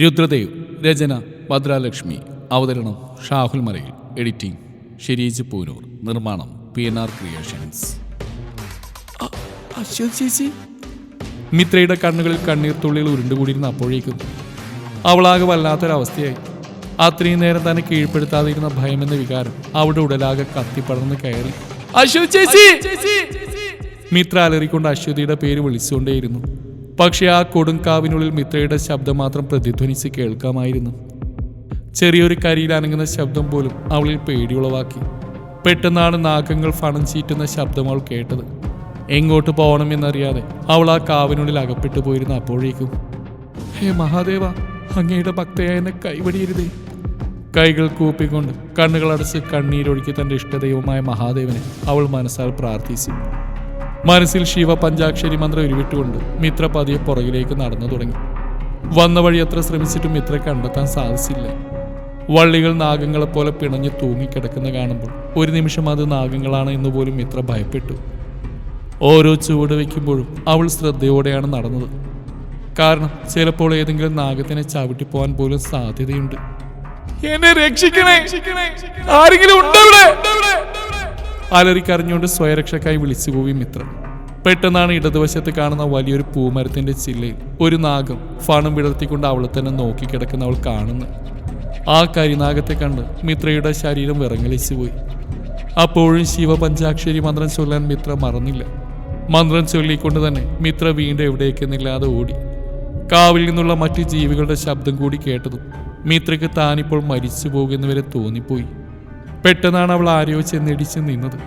രുദ്രദേവ് രചന ഭദ്രാലക്ഷ്മി അവതരണം ഷാഹുൽ മലയിൽ എഡിറ്റിംഗ് ഷെരീജ് പൂനൂർ നിർമ്മാണം പി എൻ ആർ ക്രിയേഷൻസ്. ചേച്ചി. മിത്രയുടെ കണ്ണുകളിൽ കണ്ണീർ തുള്ളികൾ ഉരുണ്ടുകൂടിയിരുന്ന അപ്പോഴേക്കും അവളാകെ വല്ലാത്തൊരവസ്ഥയായി. അത്രയും നേരം തന്നെ കീഴ്പ്പെടുത്താതിരുന്ന ഭയമെന്ന വികാരം അവിടെ ഉടലാകെ കത്തിപ്പടർന്ന് കയറി. ചേച്ചി! മിത്ര അലറിക്കൊണ്ട് അശ്വതിയുടെ പേര് വിളിച്ചുകൊണ്ടേയിരുന്നു. പക്ഷേ ആ കൊടുങ്കാവിനുള്ളിൽ മിത്രയുടെ ശബ്ദം മാത്രം പ്രതിധ്വനിച്ച് കേൾക്കാമായിരുന്നു. ചെറിയൊരു കരിയിൽ അനങ്ങുന്ന ശബ്ദം പോലും അവളിൽ പേടിയുളവാക്കി. പെട്ടെന്നാണ് നാഗങ്ങൾ ഫണം ചീറ്റുന്ന ശബ്ദം അവൾ കേട്ടത്. എങ്ങോട്ട് പോകണമെന്നറിയാതെ അവൾ ആ കാവിനുള്ളിൽ അകപ്പെട്ടു പോയിരുന്ന അപ്പോഴേക്കും ഹേ മഹാദേവ അങ്ങയുടെ ഭക്തയായ എന്നെ കൈവടിയരുതേ. കൈകൾ കൂപ്പിക്കൊണ്ട് കണ്ണുകളടച്ച് കണ്ണീരൊഴുക്കി തന്റെ ഇഷ്ടദൈവമായ മഹാദേവനെ അവൾ മനസ്സാൽ പ്രാർത്ഥിച്ചു. മനസ്സിൽ ശിവ പഞ്ചാക്ഷരി മന്ത്രം ഉരുവിട്ടുകൊണ്ട് മിത്ര പതിയെ പുറകിലേക്ക് നടന്നു തുടങ്ങി. വന്ന വഴി എത്ര ശ്രമിച്ചിട്ടും മിത്ര കണ്ടെത്താൻ സാധിച്ചില്ല. വള്ളികൾ നാഗങ്ങളെപ്പോലെ പിണഞ്ഞ് തൂങ്ങിക്കിടക്കുന്ന കാണുമ്പോൾ ഒരു നിമിഷം അത് നാഗങ്ങളാണ് എന്ന് പോലും മിത്ര ഭയപ്പെട്ടു. ഓരോ ചുവട് വയ്ക്കുമ്പോഴും അവൾ ശ്രദ്ധയോടെയാണ് നടന്നത്. കാരണം ചിലപ്പോൾ ഏതെങ്കിലും നാഗത്തിനെ ചവിട്ടി പോകാൻ പോലും സാധ്യതയുണ്ട്. എന്നെ രക്ഷിക്കണേ. ആരെങ്കിലും ഉണ്ടോ ഇവിടെ? അലറിക്കറിഞ്ഞുകൊണ്ട് സ്വയരക്ഷക്കായി വിളിച്ചു പോയി മിത്രം. പെട്ടെന്നാണ് ഇടതുവശത്ത് കാണുന്ന വലിയൊരു പൂമരത്തിന്റെ ചില്ലയിൽ ഒരു നാഗം ഫണം വിടർത്തിക്കൊണ്ട് അവളെ തന്നെ നോക്കിക്കിടക്കുന്ന അവൾ കാണുന്നു. ആ കരിനാഗത്തെ കണ്ട് മിത്രയുടെ ശരീരം വിറങ്ങലിച്ചു പോയി. അപ്പോഴും ശിവപഞ്ചാക്ഷരി മന്ത്രം ചൊല്ലാൻ മിത്ര മറന്നില്ല. മന്ത്രം ചൊല്ലിക്കൊണ്ട് തന്നെ മിത്ര വീണ്ടും എവിടേക്കെന്നില്ലാതെ ഓടി. കാവിൽ നിന്നുള്ള മറ്റു ജീവികളുടെ ശബ്ദം കൂടി കേട്ടതും മിത്രയ്ക്ക് താനിപ്പോൾ മരിച്ചു പോകുന്നവരെ തോന്നിപ്പോയി. പെട്ടെന്നാണ് അവൾ ആരെയോ ചെന്നിടിച്ച് നിന്നത്.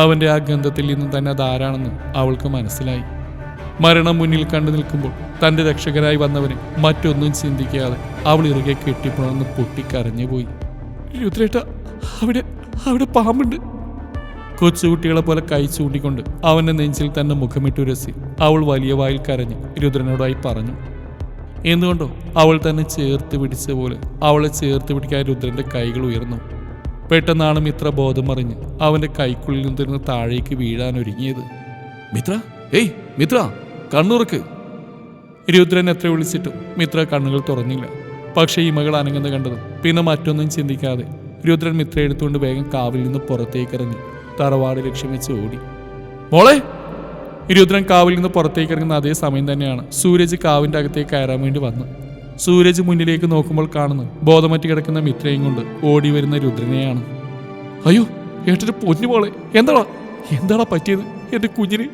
അവന്റെ ആ ഗന്ധത്തിൽ നിന്നും തന്നെ അതാരാണെന്ന് അവൾക്ക് മനസ്സിലായി. മരണം മുന്നിൽ കണ്ടു നിൽക്കുമ്പോൾ തന്റെ രക്ഷകനായി വന്നവനെ മറ്റൊന്നും ചിന്തിക്കാതെ അവൾ ഇറുകെ കെട്ടിപ്പുണർന്ന് പൊട്ടിക്കരഞ്ഞുപോയി രുദ്രേട്ട അവിടെ അവിടെ പാമ്പുണ്ട്. കൊച്ചുകുട്ടികളെ പോലെ കൈ ചൂണ്ടിക്കൊണ്ട് അവന്റെ നെഞ്ചിൽ തന്നെ മുഖമിട്ടുരസി അവൾ വലിയ വായിൽ കരഞ്ഞ് രുദ്രനോടായി പറഞ്ഞു. എന്തുകൊണ്ടോ അവൾ തന്നെ ചേർത്ത് പിടിച്ച പോലെ അവളെ ചേർത്ത് പിടിക്കാൻ രുദ്രന്റെ കൈകൾ ഉയർന്നു. പെട്ടെന്നാണ് മിത്ര ബോധമറിഞ്ഞ് അവന്റെ കൈക്കുള്ളിൽ നിന്നിരുന്ന് താഴേക്ക് വീഴാൻ ഒരുങ്ങിയത്. മിത്ര? ഏയ് മിത്ര കണ്ണുറക്ക്. രുദ്രൻ എത്ര വിളിച്ചിട്ടും മിത്ര കണ്ണുകൾ തുറന്നില്ല. പക്ഷേ ഇമകൾ അനങ്ങുന്ന കണ്ടതും പിന്നെ മറ്റൊന്നും ചിന്തിക്കാതെ രുദ്രൻ മിത്ര എടുത്തുകൊണ്ട് വേഗം കാവിൽ നിന്ന് പുറത്തേക്ക് ഇറങ്ങി തറവാട് ലക്ഷ്യം വെച്ച് ഓടി. മോളെ! രുദ്രൻ കാവിൽ നിന്ന് പുറത്തേക്ക് ഇറങ്ങുന്ന അതേ സമയം തന്നെയാണ് സൂരജ് കാവിന്റെ അകത്തേക്ക് കയറാൻ വേണ്ടി വന്നു സൂരജ് മുന്നിലേക്ക് നോക്കുമ്പോൾ കാണുന്നു ബോധമറ്റി കിടക്കുന്ന മിത്രയും കൊണ്ട് ഓടി വരുന്ന രുദ്രനെയാണ്. അയ്യോ ഏട്ടൊരു പൊന്നു പോളെ എന്താടാ എന്താടാ പറ്റിയത് എന്റെ കുഞ്ഞിന്?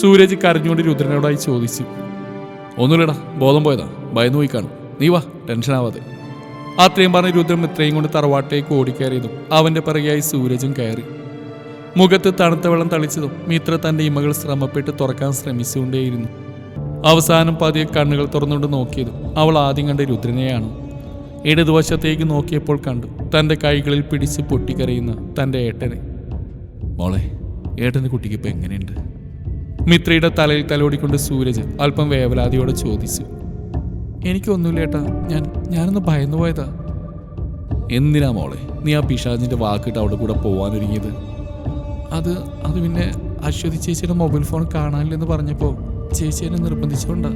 സൂരജ് കരഞ്ഞുകൊണ്ട് രുദ്രനോടായി ചോദിച്ചു. ഒന്നുമില്ലടാ ബോധം പോയതാ ഭയന്നു പോയി കാണും. നീ വാ ടെൻഷൻ ആവാതെ. അത്രയും പറഞ്ഞ രുദ്രം മിത്രയും കൊണ്ട് തറവാട്ടേക്ക് ഓടിക്കയറിയതും അവന്റെ പിറകെയായി സൂരജും കയറി. മുഖത്ത് തണുത്ത വെള്ളം തളിച്ചതും മിത്ര തന്റെ ഇമകൾ ശ്രമപ്പെട്ട് തുറക്കാൻ ശ്രമിച്ചുകൊണ്ടേയിരുന്നു. അവസാനം പതിയെ കണ്ണുകൾ തുറന്നുകൊണ്ട് നോക്കിയത് അവൾ ആദ്യം കണ്ട രുദ്രനെയാണ്. ഇടതുവശത്തേക്ക് നോക്കിയപ്പോൾ കണ്ടു തന്റെ കൈകളിൽ പിടിച്ച് പൊട്ടിക്കരയുന്ന തന്റെ ഏട്ടനെ. മോളെ ഏട്ടന്റെ കുട്ടിക്ക് ഇപ്പം എങ്ങനെയുണ്ട്? മിത്രയുടെ തലയിൽ തലോടിക്കൊണ്ട് സൂരജ് അല്പം വേവലാതിയോടെ ചോദിച്ചു. എനിക്കൊന്നുമില്ല ഏട്ടാ ഞാൻ ഞാനൊന്ന് ഭയന്നു പോയതാ. എന്തിനാ മോളെ നീ ആ പിഷാജിന്റെ വാക്കിട്ട് അവിടെ കൂടെ പോവാനൊരുങ്ങിയത്? അത് അത് പിന്നെ അശ്വതി ചേച്ചിയുടെ മൊബൈൽ ഫോൺ കാണാനില്ലെന്ന് പറഞ്ഞപ്പോ ചേച്ചി എന്നെ നിർബന്ധിച്ചുകൊണ്ടാ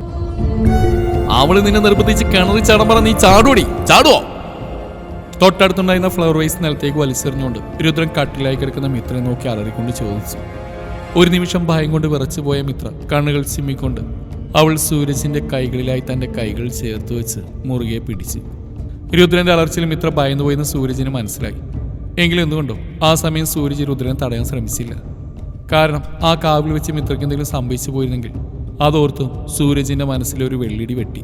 അവൾ നിന്നെ നിർബന്ധിച്ച് കിണറി ചാടാൻ പറഞ്ഞ നീ ചാടുവടി. ചാടുവോ? തൊട്ടടുത്തുണ്ടായിരുന്ന ഫ്ലവർ വൈസ് നിലത്തേക്ക് വലിച്ചെറിഞ്ഞുകൊണ്ട് രുദ്രൻ കട്ടിലായി കിടക്കുന്ന മിത്രനെ നോക്കി അലറിക്കൊണ്ട് ചോദിച്ചു. ഒരു നിമിഷം ഭയം കൊണ്ട് വിറച്ചു പോയ മിത്ര കണ്ണുകൾ ചിമ്മിക്കൊണ്ട് അവൾ സൂരജിന്റെ കൈകളിലായി തന്റെ കൈകൾ ചേർത്ത് വെച്ച് മുറുകെ പിടിച്ചു. രുദ്രന്റെ അലർച്ചയിൽ മിത്ര ഭയന്നു പോയെന്ന് സൂരജിന് മനസ്സിലായി. എങ്കിലും എന്തുകൊണ്ടോ ആ സമയം സൂരജ് രുദ്രനെ തടയാൻ ശ്രമിച്ചില്ല. കാരണം ആ കാവിൽ വെച്ച് മിത്രയ്ക്ക് എന്തെങ്കിലും സംഭവിച്ചു പോയിരുന്നെങ്കിൽ അതോർത്തും സൂരജിന്റെ മനസ്സിലൊരു വെള്ളിടി വെട്ടി.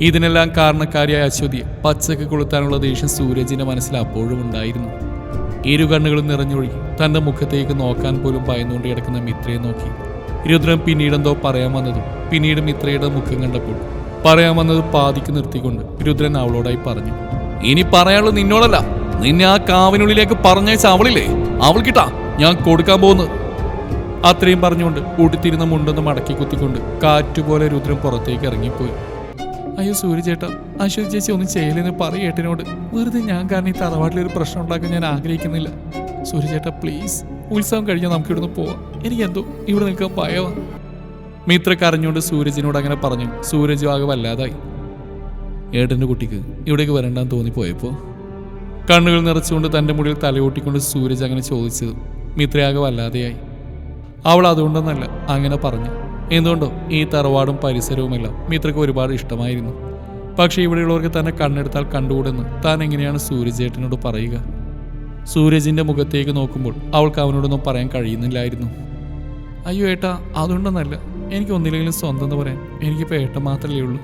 ഇതിനെല്ലാം കാരണക്കാരിയായ അശ്വതിയെ പച്ചക്ക് കൊളുത്താനുള്ള ദേഷ്യം സൂരജിന്റെ മനസ്സിൽ അപ്പോഴും ഉണ്ടായിരുന്നു. ഇരു കണ്ണുകളും നിറഞ്ഞൊഴുകി തന്റെ മുഖത്തേക്ക് നോക്കാൻ പോലും ഭയന്നുകൊണ്ട് കിടക്കുന്ന മിത്രയെ നോക്കി. രുദ്രൻ പിന്നീടെന്തോ പറയാൻ വന്നതും പിന്നീട് മിത്രയുടെ മുഖം കണ്ടപ്പോൾ പറയാൻ വന്നത് പാതിക്ക് നിർത്തിക്കൊണ്ട് രുദ്രൻ അവളോടായി പറഞ്ഞു ഇനി പറയാനുള്ളത് നിന്നോടല്ല. നിന്നെ ആ കാവിനുള്ളിലേക്ക് പറഞ്ഞയച്ച അവളില്ലേ? അവൾക്കിട്ടാ ഞാൻ കൊടുക്കാൻ പോകുന്നത്. അത്രയും പറഞ്ഞുകൊണ്ട് ഉടുത്തിരുന്ന മുണ്ടൊന്ന് മടക്കി കുത്തിക്കൊണ്ട് കാറ്റുപോലെ രുദ്രം പുറത്തേക്ക് ഇറങ്ങിപ്പോയി. അയ്യോ സൂര്യചേട്ടാ അശ്വതി ചേച്ചി ഒന്നും ചെയ്യലെന്ന് പറ ഏട്ടനോട്. വെറുതെ ഞാൻ കാരണം ഈ തറവാട്ടിലൊരു പ്രശ്നം ഉണ്ടാക്കാൻ ഞാൻ ആഗ്രഹിക്കുന്നില്ല. സൂര്യചേട്ടാ പ്ലീസ് ഉത്സവം കഴിഞ്ഞാൽ നമുക്ക് ഇവിടുന്ന് പോവാം. എനിക്ക് എന്തോ ഇവിടെ നിൽക്കാൻ ഭയവാ. മിത്ര കരഞ്ഞുകൊണ്ട് സൂരജിനോട് അങ്ങനെ പറഞ്ഞു. സൂരജ് ആകെ വല്ലാതായി. ഏട്ടന്റെ കുട്ടിക്ക് ഇവിടേക്ക് വരണ്ടെന്ന് തോന്നിപ്പോയപ്പോൾ കണ്ണുകൾ നിറച്ചുകൊണ്ട് തന്റെ മുടിയിൽ തലയോട്ടിക്കൊണ്ട് സൂരജ് അങ്ങനെ ചോദിച്ചത്. മിത്രയാകെ വല്ലാതെയായി. അവൾ അതുകൊണ്ടൊന്നല്ല അങ്ങനെ പറഞ്ഞു. എന്തുകൊണ്ടോ ഈ തറവാടും പരിസരവുമെല്ലാം മിത്രയ്ക്ക് ഒരുപാട് ഇഷ്ടമായിരുന്നു. പക്ഷേ ഇവിടെയുള്ളവർക്ക് തന്നെ കണ്ണെടുത്താൽ കണ്ടുകൂടെന്ന് താൻ എങ്ങനെയാണ് സൂരജേട്ടനോട് പറയുക? സൂര്യജിന്റെ മുഖത്തേക്ക് നോക്കുമ്പോൾ അവൾക്ക് അവനോടൊന്നും പറയാൻ കഴിയുന്നില്ലായിരുന്നു. അയ്യോ ഏട്ടാ അതുകൊണ്ടൊന്നല്ല. എനിക്ക് ഒന്നില്ലെങ്കിലും സ്വന്തം എന്ന് പറയാൻ. എനിക്കിപ്പോൾ ഏട്ടൻ മാത്രമല്ലേ ഉള്ളൂ.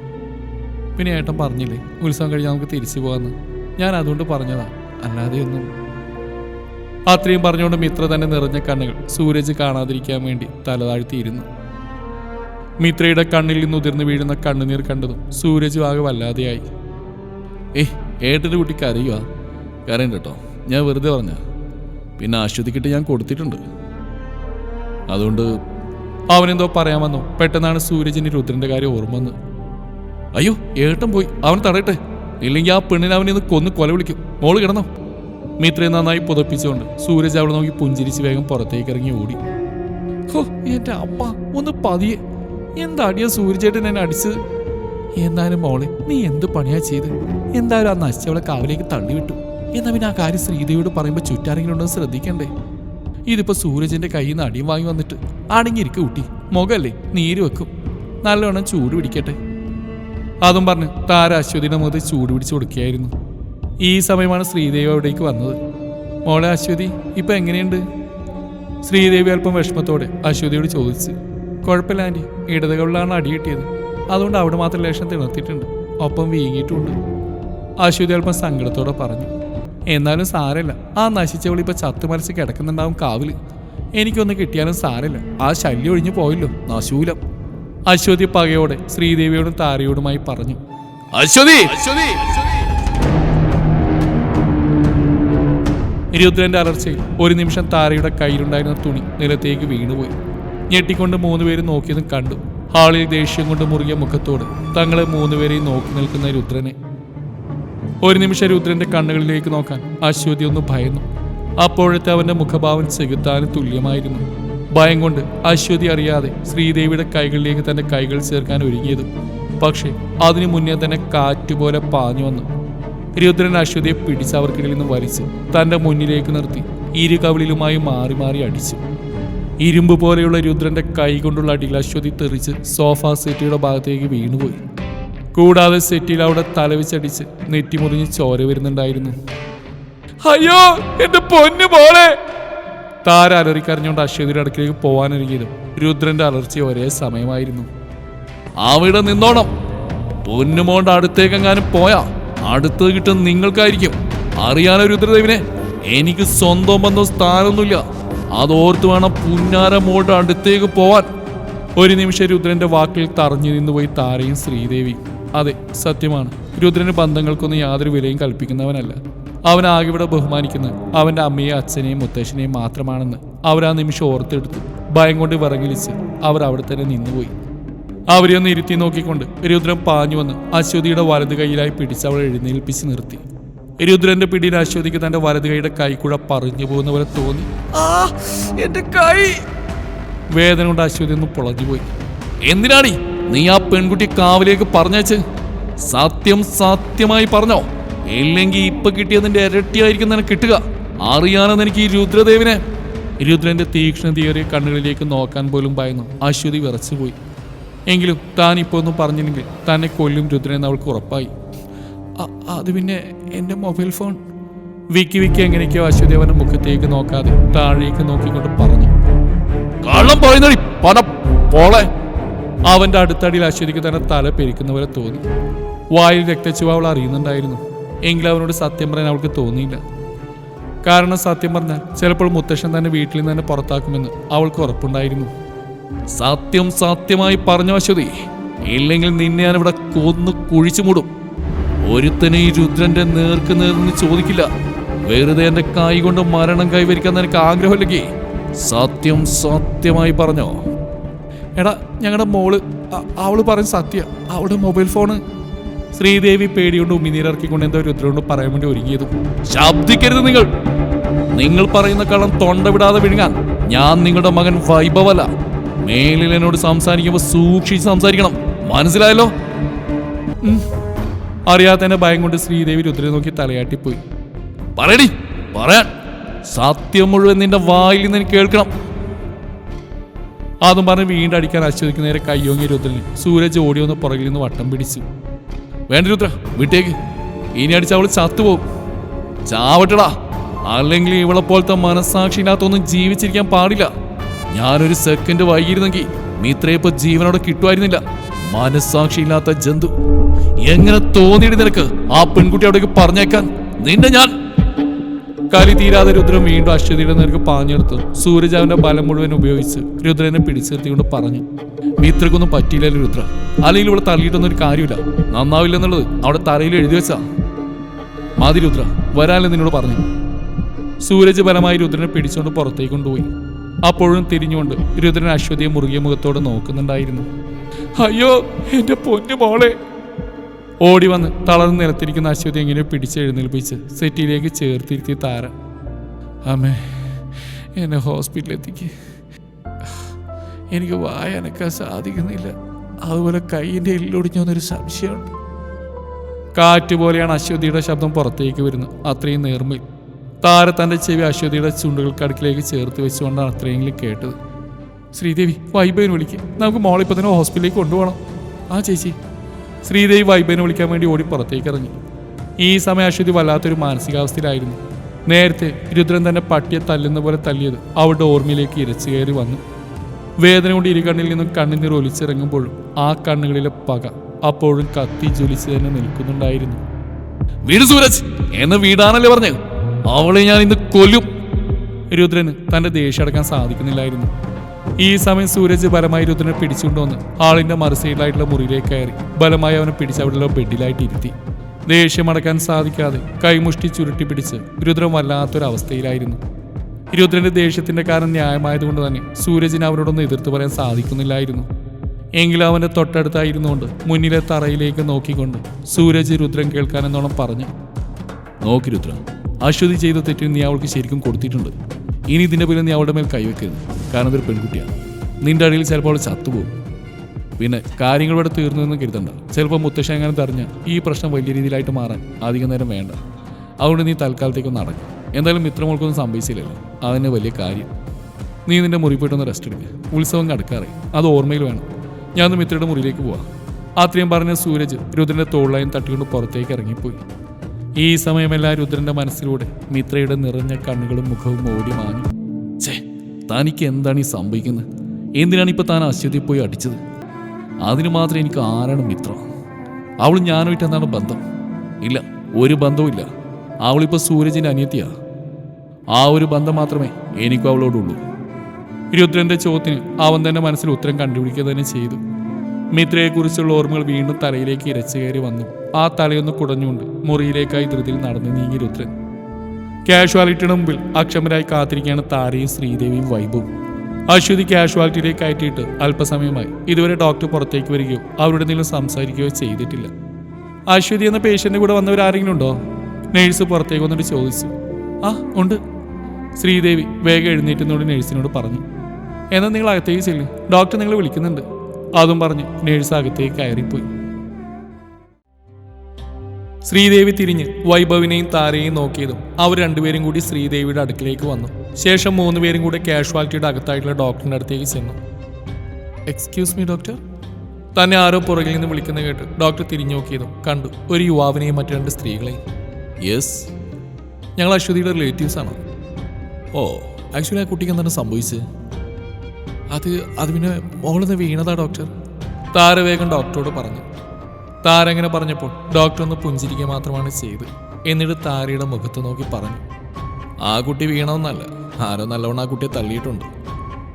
പിന്നെ ഏട്ടൻ പറഞ്ഞില്ലേ ഉത്സവം കഴിഞ്ഞാൽ നമുക്ക് തിരിച്ചു പോകാമെന്ന് ഞാൻ അതുകൊണ്ട് പറഞ്ഞതാ. അല്ലാതെ ഒന്നും അത്രയും പറഞ്ഞുകൊണ്ട് മിത്ര തന്നെ നിറഞ്ഞ കണ്ണുകൾ സൂരജ് കാണാതിരിക്കാൻ വേണ്ടി തലതാഴ്ത്തിയിരുന്നു മിത്രയുടെ കണ്ണിൽ നിന്ന് ഉതിർന്നു വീഴുന്ന കണ്ണുനീർ കണ്ടതും സൂരജ് ആകെ വല്ലാതെയായി. ഏയ് ഏട്ടന്റെ കുട്ടിക്ക് അറിയുക കരയുണ്ട് കേട്ടോ. ഞാൻ വെറുതെ പറഞ്ഞ പിന്നെ ആശ്വതിക്കിട്ട് ഞാൻ കൊടുത്തിട്ടുണ്ട്. അതുകൊണ്ട് അവനെന്തോ പറയാൻ വന്നു. പെട്ടെന്നാണ് സൂരജിന് രുദ്രന്റെ കാര്യം ഓർമ്മ വന്ന് അയ്യോ ഏട്ടൻ പോയി. അവൻ തടയട്ടെ. ഇല്ലെങ്കിൽ ആ പെണ്ണിനെ അവനെ ഇന്ന് കൊന്ന് കൊല വിളിക്കും. മോൾ കിടന്നോ. മിത്രയെ നന്നായി പുതപ്പിച്ചുകൊണ്ട് സൂരജ് അവളെ നോക്കി പുഞ്ചിരിച്ച് വേഗം പുറത്തേക്ക് ഇറങ്ങി ഓടി. ഹോ അപ്പ ഒന്ന് പതിയെ. എന്താടിയാ സൂര്യചേട്ടൻ എന്നെ അടിച്ചത്? എന്നാലും മോളെ നീ എന്ത് പണിയാ ചെയ്ത് എന്തായാലും ആ നശിച്ചവളെ കാവിലേക്ക് തള്ളിവിട്ടു. എന്നാ പിന്നെ ആ കാര്യം ശ്രീദേവിയോട് പറയുമ്പോൾ ചുറ്റാരെങ്കിലും ഉണ്ടെന്ന് ശ്രദ്ധിക്കണ്ടേ? ഇതിപ്പോ സൂരജിന്റെ കയ്യിൽ നിന്ന് അടിയും വാങ്ങി വന്നിട്ട് അടങ്ങിയിരിക്കും കുട്ടി മുഖല്ലേ നീര് വെക്കും. നല്ലവണ്ണം ചൂട് പിടിക്കട്ടെ. അതും പറഞ്ഞ് താര അശ്വതിയുടെ മുഖത്ത് ചൂട് പിടിച്ച് കൊടുക്കുകയായിരുന്നു. ഈ സമയമാണ് ശ്രീദേവി അവിടേക്ക് വന്നത്. മോളെ അശ്വതി ഇപ്പം എങ്ങനെയുണ്ട്? ശ്രീദേവി അല്പം വിഷമത്തോടെ അശ്വതിയോട് ചോദിച്ചു കുഴപ്പമില്ല ആന്റി ഇടതുകളിലാണ് അടി കിട്ടിയത്. അതുകൊണ്ട് അവിടെ മാത്രം ലേശം തിണർത്തിയിട്ടുണ്ട്. ഒപ്പം വീങ്ങിയിട്ടുമുണ്ട് അശ്വതി അല്പം സങ്കടത്തോടെ പറഞ്ഞു എന്നാലും സാരമില്ല. ആ നശിച്ചവൾ ഇപ്പോൾ ചത്തുമരച്ച് കിടക്കുന്നുണ്ടാവും കാവിൽ എനിക്കൊന്ന് കിട്ടിയാലും സാരമില്ല. ആ ശല്യം ഒഴിഞ്ഞു പോയല്ലോ നശൂലം. അശ്വതി പകയോടെ ശ്രീദേവിയോടും താരയോടുമായി പറഞ്ഞു അശ്വതി! അശ്വതി! രുദ്രന്റെ അലർച്ചയിൽ ഒരു നിമിഷം താരയുടെ കയ്യിലുണ്ടായിരുന്ന തുണി നിലത്തേക്ക് വീണുപോയി. ഞെട്ടിക്കൊണ്ട് മൂന്നുപേരും നോക്കിയതും കണ്ടു. ഹാളിൽ ദേഷ്യം കൊണ്ട് മുറുകിയ മുഖത്തോട് തങ്ങളെ മൂന്നുപേരെയും നോക്കി നിൽക്കുന്ന രുദ്രനെ. ഒരു നിമിഷം രുദ്രന്റെ കണ്ണുകളിലേക്ക് നോക്കാൻ അശ്വതി ഒന്ന് ഭയന്നു. അപ്പോഴത്തെ അവന്റെ മുഖഭാവം ചെകുത്താന് തുല്യമായിരുന്നു. ഭയം കൊണ്ട് അശ്വതി അറിയാതെ ശ്രീദേവിയുടെ കൈകളിലേക്ക് തന്റെ കൈകൾ ചേർക്കാൻ ഒരുങ്ങിയതും. പക്ഷേ അതിനു മുന്നേ തന്നെ കാറ്റുപോലെ പാഞ്ഞു വന്നു. രുദ്രൻ അശ്വതിയെ പിടിച്ച് അവർക്കിടയിൽ നിന്ന് വലിച്ച് തന്റെ മുന്നിലേക്ക് നിർത്തി ഇരു കവിളിലുമായി മാറി മാറി അടിച്ചു. ഇരുമ്പ് പോലെയുള്ള രുദ്രന്റെ കൈ കൊണ്ടുള്ള അടിയിൽ അശ്വതി തെറിച്ച് സോഫ സെറ്റിയുടെ ഭാഗത്തേക്ക് വീണുപോയി. കൂടാതെ സെറ്റിൽ അവിടെ നെറ്റി നെറ്റിമുറിഞ്ഞ് ചോര വരുന്നുണ്ടായിരുന്നു. അയ്യോ എന്റെ പൊന്നു പോലെ താര അലറിക്കറിഞ്ഞുകൊണ്ട് അശ്വതിയുടെ അടുക്കിലേക്ക് പോവാനൊരുങ്ങിയതും രുദ്രന്റെ അലർച്ച ഒരേ സമയമായിരുന്നു. അവിടെ നിന്നോണം. പൊന്നുമോണ്ട് അടുത്തേക്കെങ്ങാനും പോയാ? അടുത്ത് കിട്ടും നിങ്ങൾക്കായിരിക്കും. അറിയാനോ രുദ്രദേവിനെ എനിക്ക് സ്വന്തം വന്ന സ്ഥാനമൊന്നുമില്ല. അതോർത്ത് വേണം പുന്നാര മോട്ട് അടുത്തേക്ക് പോവാൻ. ഒരു നിമിഷം രുദ്രന്റെ വാക്കിൽ തറഞ്ഞു നിന്നുപോയി താരയും ശ്രീദേവി. അതെ സത്യമാണ്. രുദ്രന് ബന്ധങ്ങൾക്കൊന്നും യാതൊരു വിലയും കൽപ്പിക്കുന്നവനല്ല. അവൻ ആകെ ഇവിടെ ബഹുമാനിക്കുന്നത് അവന്റെ അമ്മയെ അച്ഛനെയും മുത്തശ്ശനെയും മാത്രമാണെന്ന് അവർ ആ നിമിഷം ഓർത്തെടുത്തു. ഭയം കൊണ്ട് വിറങ്ങിലിച്ച് അവർ അവിടെ തന്നെ നിന്നുപോയി. അവരെ ഒന്ന് ഇരുത്തി നോക്കിക്കൊണ്ട് രുദ്രൻ പാഞ്ഞു വന്ന് അശ്വതിയുടെ വലത് കൈയിലായി പിടിച്ച് അവളെ എഴുന്നേൽപ്പിച്ച് നിർത്തി. രുദ്രന്റെ പിടിയിൽ അശ്വതിക്ക് തന്റെ വലത് കൈയുടെ കൈക്കുഴ പറഞ്ഞു പോകുന്ന പോലെ തോന്നി. എന്റെ കൈ. വേദന കൊണ്ട് അശ്വതി ഒന്ന് പൊളഞ്ഞുപോയി എന്തിനാണി നീ ആ പെൺകുട്ടി കാവിലേക്ക് പറഞ്ഞേച്ച് സത്യം സത്യമായി പറഞ്ഞോ? ഇല്ലെങ്കിൽ ഇപ്പൊ കിട്ടിയതിന്റെ ഇരട്ടിയായിരിക്കും നിനക്ക് കിട്ടുക. അറിയാനെന്ന് എനിക്ക് ഈ രുദ്രദേവിനെ. രുദ്രന്റെ തീക്ഷ്ണതയേറിയ കണ്ണുകളിലേക്ക് നോക്കാൻ പോലും ഭയന്നു. അശ്വതി വിറച്ചുപോയി. എങ്കിലും താൻ ഇപ്പോൾ ഒന്നും പറഞ്ഞില്ലെങ്കിൽ തന്നെ കൊല്ലും രുദ്രൻ അവൾക്ക് ഉറപ്പായി. അത് പിന്നെ എന്റെ മൊബൈൽ ഫോൺ. വിക്കി വിക്കി എങ്ങനെയൊക്കെയോ അശ്വതി അവന്റെ മുഖത്തേക്ക് നോക്കാതെ താഴേക്ക് നോക്കിക്കൊണ്ട് പറഞ്ഞു. കള്ളം പറയുന്നടി പണ പോളെ. അവന്റെ അടുത്തടിയിൽ അശ്വതിക്ക് തന്നെ തല പെരിക്കുന്ന പോലെ തോന്നി. വായിൽ രക്തച്ചുവ അവൾ അറിയുന്നുണ്ടായിരുന്നു. എങ്കിലും അവനോട് സത്യം പറയാൻ അവൾക്ക് തോന്നിയില്ല. കാരണം സത്യം പറഞ്ഞാൽ ചിലപ്പോൾ മുത്തശ്ശൻ തന്നെ വീട്ടിൽ നിന്ന് തന്നെ പുറത്താക്കുമെന്ന് അവൾക്ക് ഉറപ്പുണ്ടായിരുന്നു. സത്യം സത്യമായി പറഞ്ഞു അശ്വതി. ഇല്ലെങ്കിൽ നിന്നെ ഞാൻ ഇവിടെ കൊന്നു കുഴിച്ചു മൂടും. ഒരുത്തനെ ഈ രുദ്രന്റെ നേർക്ക് നേർന്ന് ചോദിക്കില്ല. വെറുതെ എന്റെ കൈ കൊണ്ട് മരണം കൈവരിക്കാൻ നിനക്ക് ആഗ്രഹമില്ലെങ്കിൽ സത്യം സത്യമായി പറഞ്ഞോ. എടാ ഞങ്ങളുടെ മോൾ അവൾ പറഞ്ഞ സത്യ. അവളുടെ മൊബൈൽ ഫോണ്. ശ്രീദേവി പേടിയോണ്ട് ഉമിനീരിറക്കിക്കൊണ്ട് എന്തോ രുദ്രനോട് പറയാൻ വേണ്ടി ഒരുങ്ങിയത്. ശബ്ദിക്കരുത് നിങ്ങൾ. നിങ്ങൾ പറയുന്ന കള്ളം തൊണ്ട വിടാതെ വിഴുങ്ങാൻ ഞാൻ നിങ്ങളുടെ മകൻ വൈഭവല്ല. മേലിൽ എന്നോട് സംസാരിക്കുമ്പോൾ സൂക്ഷിച്ച് സംസാരിക്കണം. മനസ്സിലായല്ലോ? അറിയാത്ത അറിയാത്തതിന്റെ ഭയം കൊണ്ട് ശ്രീദേവി രുദ്രനെ നോക്കി തലയാട്ടിപ്പോയി പറയടി പറയാൻ. സത്യം മുഴുവൻ നിന്റെ വായിൽ നിന്ന് എനിക്ക് കേൾക്കണം. അതും പറഞ്ഞ് വീണ്ടും അടിക്കാൻ നേരെ കയ്യോങ്ങി രുദ്രന് സൂരജ് ഓടി വന്ന് പുറകിൽ നിന്ന് വട്ടം പിടിച്ചു. വേണ്ട രുദ്ര വിട്ടേക്ക്. ഇനി അടിച്ച അവൾ ചത്തുപോകും. ചാവട്ടടാ. അല്ലെങ്കിൽ ഇവളെ പോലത്തെ മനസ്സാക്ഷി ഇല്ലാത്തൊന്നും ജീവിച്ചിരിക്കാൻ പാടില്ല. ഞാനൊരു സെക്കൻഡ് വൈകിയിരുന്നെങ്കിൽ മിത്രയപ്പോ ജീവനോടെ കിട്ടുമായിരുന്നില്ല. മനസ്സാക്ഷിയില്ലാത്ത ജന്തു. എങ്ങനെ തോന്നിയിട്ട് നിനക്ക് ആ പെൺകുട്ടി അവിടേക്ക് പറഞ്ഞേക്കാൻ? നിന്നെ ഞാൻ കലി തീരാതെ രുദ്രൻ വീണ്ടും അശ്വതിയുടെ നേർക്ക് പാഞ്ഞെടുത്തു സൂരജ് അവന്റെ ബലം മുഴുവൻ ഉപയോഗിച്ച് രുദ്രനെ പിടിച്ചെത്തിക്കൊണ്ട് പറഞ്ഞു. മിത്രക്കൊന്നും പറ്റിയില്ലല്ലോ രുദ്ര. അല്ലെങ്കിൽ ഇവിടെ തള്ളിയിട്ടൊന്നും ഒരു കാര്യമില്ല. നന്നാവില്ലെന്നുള്ളത് അവിടെ തറയിൽ എഴുതി വെച്ചാ. മതി രുദ്ര വരാനല്ലേ നിന്നോട് പറഞ്ഞു. സൂരജ് ബലമായി രുദ്രനെ പിടിച്ചുകൊണ്ട് പുറത്തേക്ക് കൊണ്ടുപോയി. അപ്പോഴും തിരിഞ്ഞുകൊണ്ട് രുദ്രൻ അശ്വതിയെ മുറുകിയ മുഖത്തോട് നോക്കുന്നുണ്ടായിരുന്നു. അയ്യോ എന്റെ പൊന്നു മോളെ. ഓടി വന്ന് തളർന്ന് നിലത്തിരിക്കുന്ന അശ്വതി എങ്ങനെ പിടിച്ചെഴുന്നേൽപ്പിച്ച് സെറ്റിയിലേക്ക് ചേർത്തിരുത്തി താര. അമ്മേ എന്നെ ഹോസ്പിറ്റലിൽ എത്തിക്ക് എനിക്ക് വായനക്കാൻ സാധിക്കുന്നില്ല. അതുപോലെ കൈയിന്റെ എല്ലൊടിഞ്ഞൊന്നൊരു സംശയമുണ്ട്. കാറ്റ് പോലെയാണ് അശ്വതിയുടെ ശബ്ദം പുറത്തേക്ക് വരുന്നത്. അത്രയും നേർമയിൽ താര തന്റെ ചെവി അശ്വതിയുടെ ചുണ്ടുകൾക്ക് അടുക്കിലേക്ക് ചേർത്ത് വെച്ചുകൊണ്ടാണ് അത്രയെങ്കിലും കേട്ടത്. ശ്രീദേവി വൈബേനെ വിളിക്കുക നമുക്ക് മോളിപ്പോൾ തന്നെ ഹോസ്പിറ്റലിലേക്ക് കൊണ്ടുപോകണം. ആ ചേച്ചി. ശ്രീദേവി വൈബേനെ വിളിക്കാൻ വേണ്ടി ഓടി പുറത്തേക്ക് ഇറങ്ങി. ഈ സമയം അശ്വതി വല്ലാത്തൊരു മാനസികാവസ്ഥയിലായിരുന്നു. നേരത്തെ രുദ്രൻ തന്നെ പട്ടിയെ തല്ലുന്ന പോലെ തല്ലിയത് അവളുടെ ഓർമ്മയിലേക്ക് ഇരച്ചു കയറി വന്നു. വേദന കൊണ്ട് ഇരുകണ്ണിൽ നിന്നും കണ്ണുനീർ ഒലിച്ചിറങ്ങുമ്പോഴും ആ കണ്ണുകളിലെ പക അപ്പോഴും കത്തി ജ്വലിച്ച് തന്നെ നിൽക്കുന്നുണ്ടായിരുന്നു. വീട് സൂരജ് എന്ന് വീടാണല്ലേ പറഞ്ഞു അവളെ ഞാൻ ഇന്ന് കൊല്ലും. രുദ്രന് തന്റെ ദേഷ്യം അടക്കാൻ സാധിക്കുന്നില്ലായിരുന്നു. ഈ സമയം സൂരജ് ബലമായി രുദ്രനെ പിടിച്ചുകൊണ്ടുവന്ന് ആളിന്റെ മറുസൈഡിലായിട്ടുള്ള മുറിയിലേക്ക് കയറി ബലമായി അവനെ പിടിച്ച് അവിടെയുള്ള ബെഡിലായിട്ട് ഇരുത്തി ദേഷ്യം അടക്കാൻ സാധിക്കാതെ കൈമുഷ്ടി ചുരുട്ടി പിടിച്ച് രുദ്രൻ വല്ലാത്തൊരവസ്ഥയിലായിരുന്നു. രുദ്രന്റെ ദേഷ്യത്തിന്റെ കാരണം ന്യായമായതുകൊണ്ട് തന്നെ സൂരജിന് അവരോടൊന്നും എതിർത്ത് പറയാൻ സാധിക്കുന്നില്ലായിരുന്നു. എങ്കിലും അവന്റെ തൊട്ടടുത്തായിരുന്നുകൊണ്ട് മുന്നിലെ തറയിലേക്ക് നോക്കിക്കൊണ്ട് സൂരജ് രുദ്രൻ കേൾക്കാനെന്നോണം പറഞ്ഞു. നോക്കി രുദ്ര അശ്വതി ചെയ്ത തെറ്റിന് നീ അവൾക്ക് ശരിക്കും കൊടുത്തിട്ടുണ്ട്. ഇനി ഇതിന്റെ പേരിൽ നീ അവളുടെ മേൽ കൈവെക്കരുത്. കാരണം ഇതൊരു പെൺകുട്ടിയാണ്. നിന്റെ അടിയിൽ ചിലപ്പോൾ അവൾ ചത്തുപോകും. പിന്നെ കാര്യങ്ങൾ ഇവിടെ തീർന്നു എന്ന് കരുതണ്ട. ചിലപ്പോൾ മുത്തശ്ശ എങ്ങനെ തറിഞ്ഞ ഈ പ്രശ്നം വലിയ രീതിയിലായിട്ട് മാറാൻ അധികം നേരം വേണ്ട. അതുകൊണ്ട് നീ തൽക്കാലത്തേക്കൊന്ന് നടക്കും എന്തായാലും മിത്രമോൾക്കൊന്നും സംഭവിച്ചില്ലല്ലോ. അതന്നെ വലിയ കാര്യം. നീ നിന്റെ മുറി പോയിട്ടൊന്ന് റെസ്റ്റ് എടുക്കുക ഉത്സവം കടക്കാറേ അത് ഓർമ്മയിൽ വേണം. ഞാൻ മിത്രയുടെ മുറിയിലേക്ക് പോവാം. അത്രയും പറഞ്ഞ സൂരജ് രുദ്രന്റെ തോളിലായും തട്ടിക്കൊണ്ട് പുറത്തേക്ക് ഇറങ്ങിപ്പോയി. ഈ സമയമെല്ലാം രുദ്രന്റെ മനസ്സിലൂടെ മിത്രയുടെ നിറഞ്ഞ കണ്ണുകളും മുഖവും ഓടി മാങ്ങി ഛേ തനിക്ക് എന്താണ് ഈ സംഭവിക്കുന്നത്? എന്തിനാണ് ഇപ്പൊ താൻ അശ്വതി പോയി അടിച്ചത്? അതിന് മാത്രം എനിക്ക് ആരാണ് മിത്ര? അവൾ ഞാനുമായിട്ട് എന്താണ് ബന്ധം? ഇല്ല ഒരു ബന്ധവും ഇല്ല. അവളിപ്പോ സൂരജിന്റെ അനിയത്തിയാ. ആ ഒരു ബന്ധം മാത്രമേ എനിക്കും അവളോടുള്ളൂ രുദ്രന്റെ ചോദ്യത്തിന് അവൻ തന്നെ മനസ്സിൽ ഉത്തരം കണ്ടുപിടിക്കുക തന്നെ ചെയ്തു. മിത്രയെക്കുറിച്ചുള്ള ഓർമ്മകൾ വീണ്ടും തലയിലേക്ക് ഇരച്ചു കയറി വന്നു. ആ തലയൊന്ന് കുടഞ്ഞുകൊണ്ട് മുറിയിലേക്കായി ധൃതിയിൽ നടന്ന് നീങ്ങി രുദ്രൻ. കാഷ്വാലിറ്റിയുടെ മുമ്പിൽ അക്ഷമരായി കാത്തിരിക്കുകയാണ് താരയും ശ്രീദേവിയും വൈബും അശ്വതി കാഷ്വാലിറ്റിയിലേക്ക് കയറ്റിയിട്ട് അല്പസമയമായി ഇതുവരെ ഡോക്ടർ പുറത്തേക്ക് വരികയോ അവരുടെ എന്തെങ്കിലും സംസാരിക്കുകയോ ചെയ്തിട്ടില്ല. അശ്വതി എന്ന പേഷ്യന്റെ കൂടെ വന്നവരാരെങ്കിലും ഉണ്ടോ? നേഴ്സ് പുറത്തേക്ക് വന്നിട്ട് ചോദിച്ചു. ആ ഉണ്ട്. ശ്രീദേവി വേഗം എഴുന്നേറ്റുന്നോട് നേഴ്സിനോട് പറഞ്ഞു. എന്നാൽ നിങ്ങൾ അകത്തേക്ക് ചെല്ലു. ഡോക്ടർ നിങ്ങളെ വിളിക്കുന്നുണ്ട്. അതും പറഞ്ഞ് നേഴ്സ് അകത്തേക്ക് കയറിപ്പോയി. ശ്രീദേവി തിരിഞ്ഞ് വൈഭവിനെയും താരയെയും നോക്കിയതും അവർ രണ്ടുപേരും കൂടി ശ്രീദേവിയുടെ അടുക്കിലേക്ക് വന്നു. ശേഷം മൂന്നുപേരും കൂടെ കാഷ്വാലിറ്റിയുടെ അകത്തായിട്ടുള്ള ഡോക്ടറിന്റെ അടുത്തേക്ക് ചെന്നു. എക്സ്ക്യൂസ് മീ ഡോക്ടർ തന്നെ ആരോ പുറകിൽ നിന്ന് വിളിക്കുന്ന കേട്ട് ഡോക്ടർ തിരിഞ്ഞു നോക്കിയതും കണ്ടു. ഒരു യുവാവിനെയും മറ്റു രണ്ട് സ്ത്രീകളെയും. യെസ് ഞങ്ങൾ അശ്വതിയുടെ റിലേറ്റീവ്സ് ആണ്? ഓ. ആക്ച്വലി ആ കുട്ടിക്ക് എന്താണ് സംഭവിച്ചത്? അത് അത് പിന്നെ മോളിന്ന് വീണതാ ഡോക്ടർ താരവേഗം ഡോക്ടറോട് പറഞ്ഞു. താര അങ്ങനെ പറഞ്ഞപ്പോൾ ഡോക്ടർ ഒന്ന് പുഞ്ചിരിക്കുക മാത്രമാണ് ചെയ്ത്. എന്നിട്ട് താരയുടെ മുഖത്ത് നോക്കി പറഞ്ഞു ആ കുട്ടി വീണമെന്നല്ല ആരോ നല്ലവണ്ണം ആ കുട്ടിയെ തള്ളിയിട്ടുണ്ട്.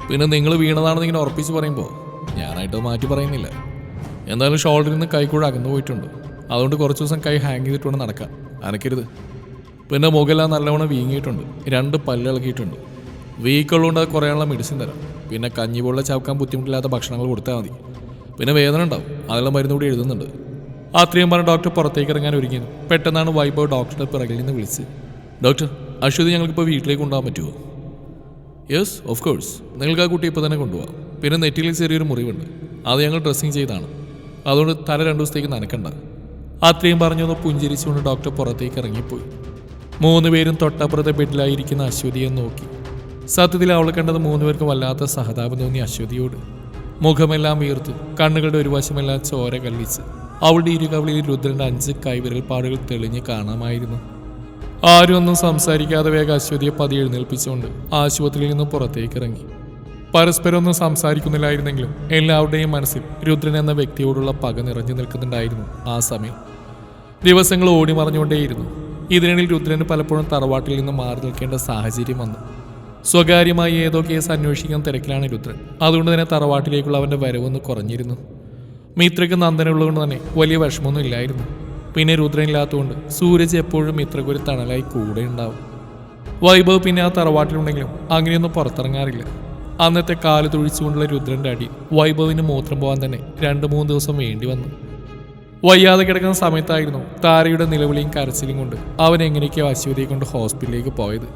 പിന്നെ നിങ്ങൾ വീണതാണെന്ന് ഇങ്ങനെ ഉറപ്പിച്ച് പറയുമ്പോൾ ഞാനായിട്ട് മാറ്റി പറയുന്നില്ല. എന്തായാലും ഷോൾഡറിൽ നിന്ന് കൈക്കൂടെ അകന്നു പോയിട്ടുണ്ട്. അതുകൊണ്ട് കുറച്ച് ദിവസം കൈ ഹാങ് ചെയ്തിട്ട് വേണം നടക്കാൻ. അനക്കരുത്. പിന്നെ മുഖെല്ലാം നല്ലവണ്ണം വീങ്ങിയിട്ടുണ്ട്. രണ്ട് പല്ലിളക്കിയിട്ടുണ്ട് വീക്കുള്ളതുകൊണ്ട് അത് കുറയാനുള്ള മെഡിസിൻ തരാം. പിന്നെ കഞ്ഞി പോലുള്ള ചവക്കാൻ ബുദ്ധിമുട്ടില്ലാത്ത ഭക്ഷണങ്ങൾ കൊടുത്താൽ മതി. പിന്നെ വേദന ഉണ്ടാവും. അതെല്ലാം മരുന്ന് കൂടി എഴുതുന്നുണ്ട്. അത്രയും പറഞ്ഞ ഡോക്ടർ പുറത്തേക്ക് ഇറങ്ങാൻ ഒരുങ്ങിയത്. പെട്ടെന്നാണ് വൈഭവ് ഡോക്ടറുടെ പിറകിൽ നിന്ന് വിളിച്ച് ഡോക്ടർ അശ്വതി ഞങ്ങൾക്കിപ്പോൾ വീട്ടിലേക്ക് കൊണ്ടുപോകാൻ പറ്റുമോ യെസ് ഓഫ് കോഴ്സ് നിങ്ങൾക്ക് ആ കുട്ടി ഇപ്പോൾ തന്നെ കൊണ്ടുപോകാം. പിന്നെ നെറ്റിയിൽ ചെറിയൊരു മുറിവുണ്ട്. അത് ഞങ്ങൾ ഡ്രസ്സിങ് ചെയ്താണ് അതുകൊണ്ട് തല രണ്ടു ദിവസത്തേക്ക് നനക്കണ്ട. അത്രയും പറഞ്ഞൊന്ന് പുഞ്ചിരിച്ചുകൊണ്ട് ഡോക്ടർ പുറത്തേക്ക് ഇറങ്ങിപ്പോയി മൂന്ന് പേരും തൊട്ടപ്പുറത്തെ ബെഡിലായിരിക്കുന്ന അശ്വതിയെ നോക്കി. സത്യത്തിൽ അവൾ കണ്ടത് മൂന്ന് പേർക്ക് വല്ലാത്ത സഹതാപം തോന്നി അശ്വതിയോട്. മുഖമെല്ലാം വീർത്ത് കണ്ണുകളുടെ ഒരു വശമെല്ലാം ചോര കല്ലിച്ച്. അവളുടെ ഇരുകവളിയിൽ രുദ്രന്റെ അഞ്ച് കൈവിരൽ പാടുകൾ തെളിഞ്ഞ് കാണാമായിരുന്നു. ആരും ഒന്നും സംസാരിക്കാതെ വേഗം അശ്വതിയെ പതി എഴുന്നേൽപ്പിച്ചുകൊണ്ട് ആശുപത്രിയിൽ നിന്ന് പുറത്തേക്ക് ഇറങ്ങി. പരസ്പരം ഒന്നും സംസാരിക്കുന്നില്ലായിരുന്നെങ്കിലും എല്ലാവരുടെയും മനസ്സിൽ രുദ്രൻ എന്ന വ്യക്തിയോടുള്ള പക നിറഞ്ഞു നിൽക്കുന്നുണ്ടായിരുന്നു ആ സമയം. ദിവസങ്ങൾ ഓടി മറഞ്ഞുകൊണ്ടേയിരുന്നു. ഇതിനിടയിൽ രുദ്രന് പലപ്പോഴും തറവാട്ടിൽ നിന്ന് മാറി നിൽക്കേണ്ട സാഹചര്യം വന്നു. സ്വകാര്യമായി ഏതോ കേസ് അന്വേഷിക്കാൻ തിരക്കിലാണ് രുദ്രൻ. അതുകൊണ്ട് തന്നെ തറവാട്ടിലേക്കുള്ള അവന്റെ വരവൊന്ന് കുറഞ്ഞിരുന്നു. മിത്രയ്ക്ക് നന്ദനുള്ളതുകൊണ്ട് തന്നെ വലിയ വിഷമമൊന്നും ഇല്ലായിരുന്നു. പിന്നെ രുദ്രനില്ലാത്തതുകൊണ്ട് സൂരജ് എപ്പോഴും മിത്രയ്ക്ക് ഒരു തണലായി കൂടെ ഉണ്ടാവും. വൈഭവ് പിന്നെ ആ തറവാട്ടിലുണ്ടെങ്കിലും അങ്ങനെയൊന്നും പുറത്തിറങ്ങാറില്ല. അന്നത്തെ കാൽ തുഴിച്ചുകൊണ്ടുള്ള രുദ്രന്റെ അടി വൈഭവിന് മൂത്രം പോകാൻ തന്നെ രണ്ട് മൂന്ന് ദിവസം വേണ്ടി വന്നു. വയ്യാതെ കിടക്കുന്ന സമയത്തായിരുന്നു താരയുടെ നിലവിളിയും കരച്ചിലും കൊണ്ട് അവൻ എങ്ങനെയൊക്കെയോ അശ്വതിയെ കൊണ്ട് ഹോസ്പിറ്റലിലേക്ക് പോയത്.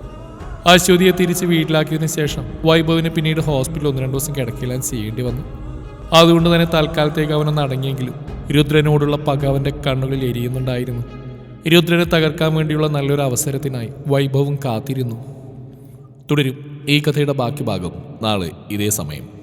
അശ്വതിയെ തിരിച്ച് വീട്ടിലാക്കിയതിനു ശേഷം വൈഭവിന് പിന്നീട് ഹോസ്പിറ്റലിൽ ഒന്ന് രണ്ട് ദിവസം കിടക്കില്ലാൻ ചെയ്യേണ്ടി വന്നു. അതുകൊണ്ട് തന്നെ തൽക്കാലത്തേക്ക് അവനൊന്ന് അടങ്ങിയെങ്കിലും രുദ്രനോടുള്ള പക അവന്റെ കണ്ണുകളിൽ എരിയുന്നുണ്ടായിരുന്നു. രുദ്രനെ തകർക്കാൻ വേണ്ടിയുള്ള നല്ലൊരു അവസരത്തിനായി വൈഭവം കാത്തിരുന്നു. തുടരും ഈ കഥയുടെ ബാക്കി ഭാഗം നാളെ ഇതേ സമയം.